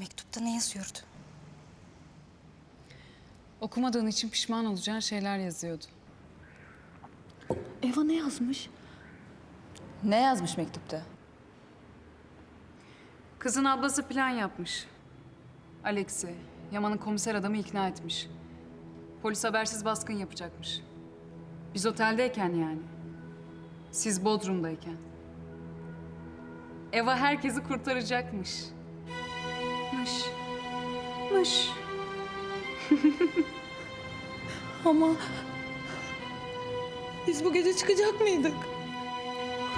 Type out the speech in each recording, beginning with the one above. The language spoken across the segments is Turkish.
Mektupta ne yazıyordu? Okumadığın için pişman olacağın şeyler yazıyordu. Eva ne yazmış? Ne yazmış mektupta? Kızın ablası plan yapmış. Alex'i, Yaman'ın komiser adamı ikna etmiş. Polis habersiz baskın yapacakmış. Biz oteldeyken yani. Siz Bodrum'dayken. Eva herkesi kurtaracakmış. Mış. Ama biz bu gece çıkacak mıydık?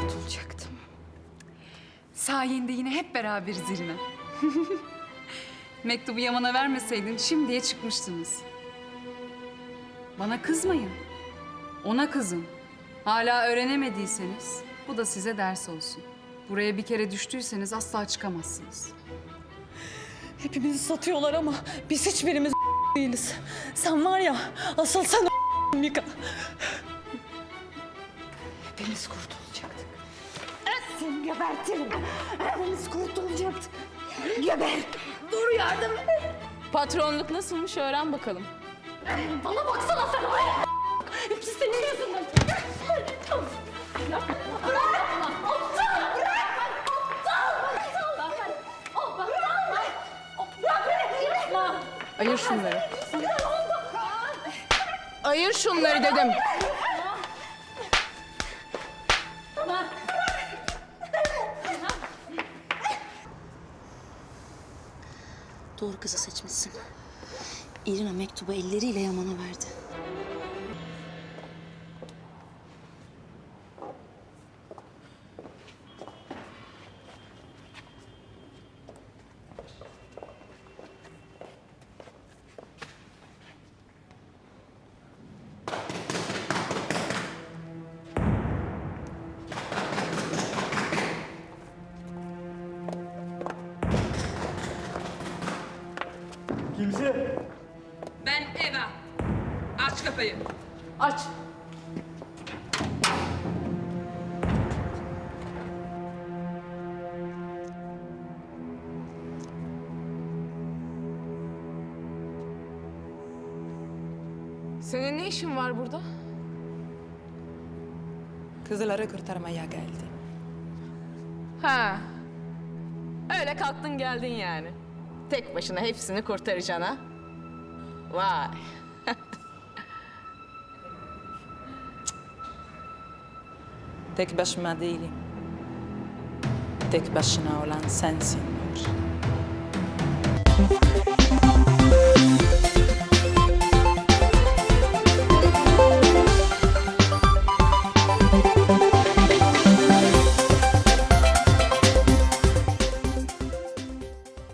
Kurtulacaktım. Sayende yine hep beraberiz Irina. Mektubu Yaman'a vermeseydin şimdiye çıkmıştınız. Bana kızmayın. Ona kızın. Hala öğrenemediyseniz bu da size ders olsun. Buraya bir kere düştüyseniz asla çıkamazsınız. Hepimizi satıyorlar ama biz hiçbirimiz değiliz. Sen var ya asıl sen Mika. Hepimiz kurtulacaktık. Seni gebertirim. Hepimiz kurtulacaktık. Geber. Dur yardım et. Patronluk nasılmış öğren bakalım. Bana baksana sen. Hepsi senin yüzünden. Ayır şunları. Ayır şunları dedim. Doğru kızı seçmişsin. İrina mektubu elleriyle Yaman'a verdi. Kimse? Ben Eva. Aç kapıyı. Aç. Senin ne işin var burada? Kızları kurtarmaya geldim. Ha. Öyle kalktın geldin yani. Tek başına hepsini kurtaracaksın ha? Vay. Tek başıma değilim. Tek başına olan sensin Nur.